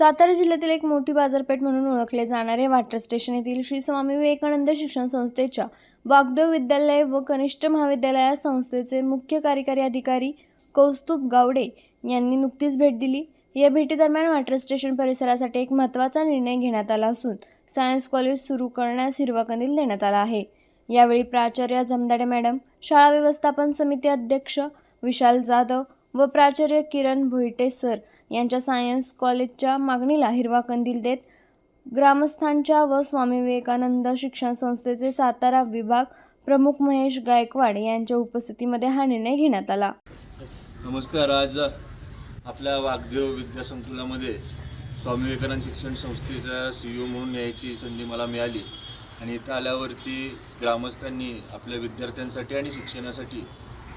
सातारा जिल्ह्यातील एक मोठी बाजारपेठ म्हणून ओळखले जाणारे वाटर स्टेशन येथील श्री स्वामी विवेकानंद शिक्षण संस्थेच्या वाग्देव विद्यालय व कनिष्ठ महाविद्यालय या संस्थेचे मुख्य कार्यकारी अधिकारी कौस्तुभ गावडे यांनी नुकतीच भेट दिली. या भेटीदरम्यान वाटर स्टेशन परिसरासाठी एक महत्त्वाचा निर्णय घेण्यात आला असून सायन्स कॉलेज सुरू करण्यास हिरवा कंदील देण्यात आला आहे. यावेळी प्राचार्य जमदाडे मॅडम शाळा व्यवस्थापन समिती अध्यक्ष विशाल जाधव व प्राचार्य किरण भोईटे सर यांच्या सायन्स कॉलेजच्या मागणीला हिरवा कंदील देत ग्रामस्थांच्या व स्वामी विवेकानंद शिक्षण संस्थेचे सातारा विभाग प्रमुख महेश गायकवाड यांच्या उपस्थितीमध्ये हा निर्णय घेण्यात आला. नमस्कार. आज आपल्या वाग्देव विद्यासंकुलामध्ये स्वामी विवेकानंद शिक्षण संस्थेचा सी ओ म्हणून यायची संधी मला मिळाली आणि इथं आल्यावरती ग्रामस्थांनी आपल्या विद्यार्थ्यांसाठी आणि शिक्षणासाठी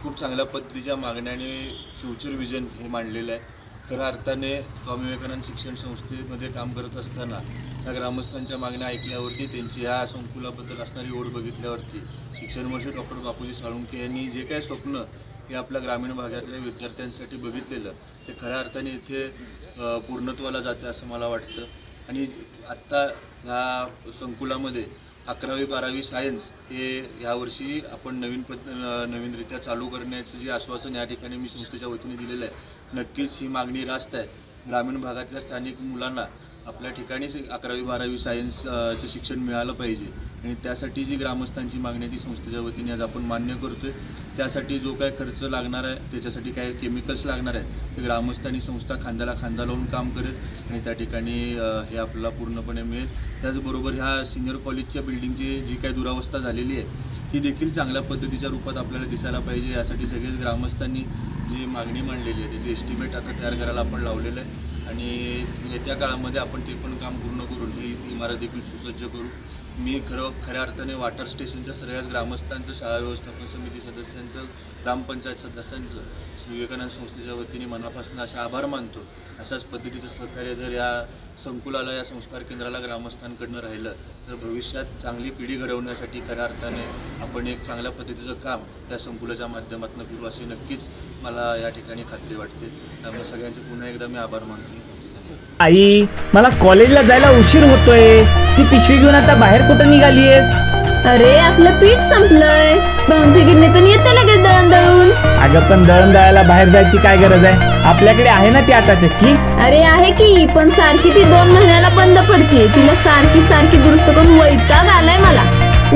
खूप चांगल्या पद्धतीच्या मागण्या आणि फ्युचर विजन हे मांडलेलं आहे. खऱ्या अर्थाने स्वामी विवेकानंद शिक्षण संस्थेमध्ये काम करत असताना या ग्रामस्थांच्या मागण्या ऐकल्यावरती त्यांची ह्या संकुलाबद्दल असणारी ओढ बघितल्यावरती शिक्षण मंत्री डॉक्टर बापूजी साळुंके यांनी जे काही स्वप्न हे आपल्या ग्रामीण भागातल्या विद्यार्थ्यांसाठी बघितलेलं ते खऱ्या अर्थाने इथे पूर्णत्वाला जाते असं मला वाटतं. आणि आत्ता ह्या संकुलामध्ये अकरावी बारावी सायन्स हे यावर्षी आपण नवीन पद नवीनरित्या चालू करण्याचं जे आश्वासन या ठिकाणी मी संस्थेच्या वतीने दिलेलं आहे. नक्कीच ही मागणी रास्त आहे. ग्रामीण भागातल्या स्थानिक मुलांना आपल्या ठिकाणीच अकरावी बारावी सायन्सचं शिक्षण मिळालं पाहिजे. आणि त्यासाठी जी ग्रामस्थांची मागणी आहे ती संस्थेच्या वतीने आज आपण मान्य करतोय. त्यासाठी जो काय खर्च लागणार आहे त्याच्यासाठी काय केमिकल्स लागणार आहे ते ग्रामस्थ आणि संस्था खांद्याला खांदा लावून काम करेल आणि त्या ठिकाणी हे आपल्याला पूर्णपणे मिळेल. त्याचबरोबर ह्या सिनियर कॉलेजच्या बिल्डिंगची जी काही दुरावस्था झालेली आहे ती देखील चांगल्या पद्धतीच्या रूपात आपल्याला दिसायला पाहिजे. यासाठी सगळेच ग्रामस्थांनी जी मागणी मांडलेली आहे त्याची एस्टिमेट आता तयार करायला आपण लावलेलं आहे. आणि येत्या काळामध्ये आपण ते पण काम पूर्ण करून ही इमारत देखील सुसज्ज करू. मी खरं खऱ्या अर्थाने वॉटर स्टेशनच्या सगळ्याच ग्रामस्थांचं शाळा व्यवस्थापन समिती सदस्यांचं ग्रामपंचायत सदस्यांचं विवेकानंद संस्थेच्या वतीने मनापासून असे आभार मानतो. अशाच पद्धतीचं सहकार्य जर या संकुलाला या संस्कार केंद्राला ग्रामस्थांकडनं राहिलं तर भविष्यात चांगली पिढी घडवण्यासाठी खऱ्या अर्थाने आपण एक चांगल्या पद्धतीचं काम या संकुलाच्या माध्यमातून करू अशी नक्कीच मला या ठिकाणी खात्री वाटते. त्यामुळे सगळ्यांचे पुन्हा एकदा मी आभार मानतो. आई मला कॉलेजला जायला उशीर होतोय. ती पिशवी घेऊन आता बाहेर कुठं निघालीयस? अरे आपलं पीठ संपलंय. भाऊंच्या गिरणीतून येते लगेच अगं पण दळण दळायला बाहेर जायची काय गरज आहे? आपल्याकडे आहे ना ती आता चक्की अरे आहे की पण सारखी ती दोन महिन्याला बंद पडते. तिला सारखी सारखी दुरुस्त करून वैताग आलाय मला.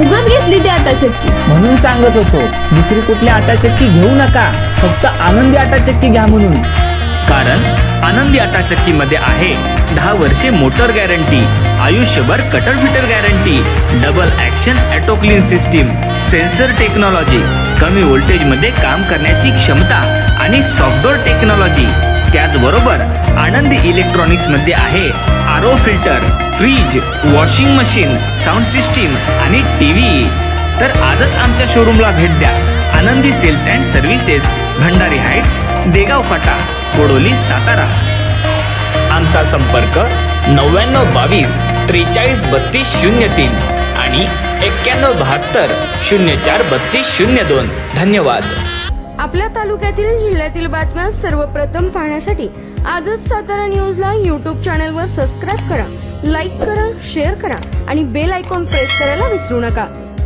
उगच घेतली ती आता चक्की म्हणून सांगत होतो दुसरी कुठली आटा चक्की घेऊ नका. फक्त आनंदी आटा चक्की घ्या म्हणून. कारण आनंदी आटा चक्कीमध्ये आहे दहा वर्षे मोटर गॅरंटी आयुष्यभर cutter fitter guarantee double action auto clean system sensor technology कमी व्होल्टेजमध्ये काम करण्याची क्षमता आणि सॉफ्टवेअर टेक्नॉलॉजी त्याचबरोबर आनंदी इलेक्ट्रॉनिक्समध्ये आहे R O filter fridge washing machine sound system आणि टीव्ही तर आजच आमच्या शोरूमला भेट द्या. Anandi sales and services Bhandari heights Degaon फाटा कोडोली सातारा. आमचा संपर्क नव्याण्णव बावीस त्रेचाळीस बत्तीस शून्य तीन आणि एक्क्याण्णव बहात्तर शून्य चार बत्तीस शून्य दोन. धन्यवाद. आपल्या तालुक्यातील जिल्ह्यातील बातम्या सर्वप्रथम पाहण्यासाठी आजच सातारा न्यूजला यूट्यूब चॅनलवर सबस्क्राईब करा लाईक करा शेअर करा आणि बेल आयकॉन प्रेस करायला विसरू नका.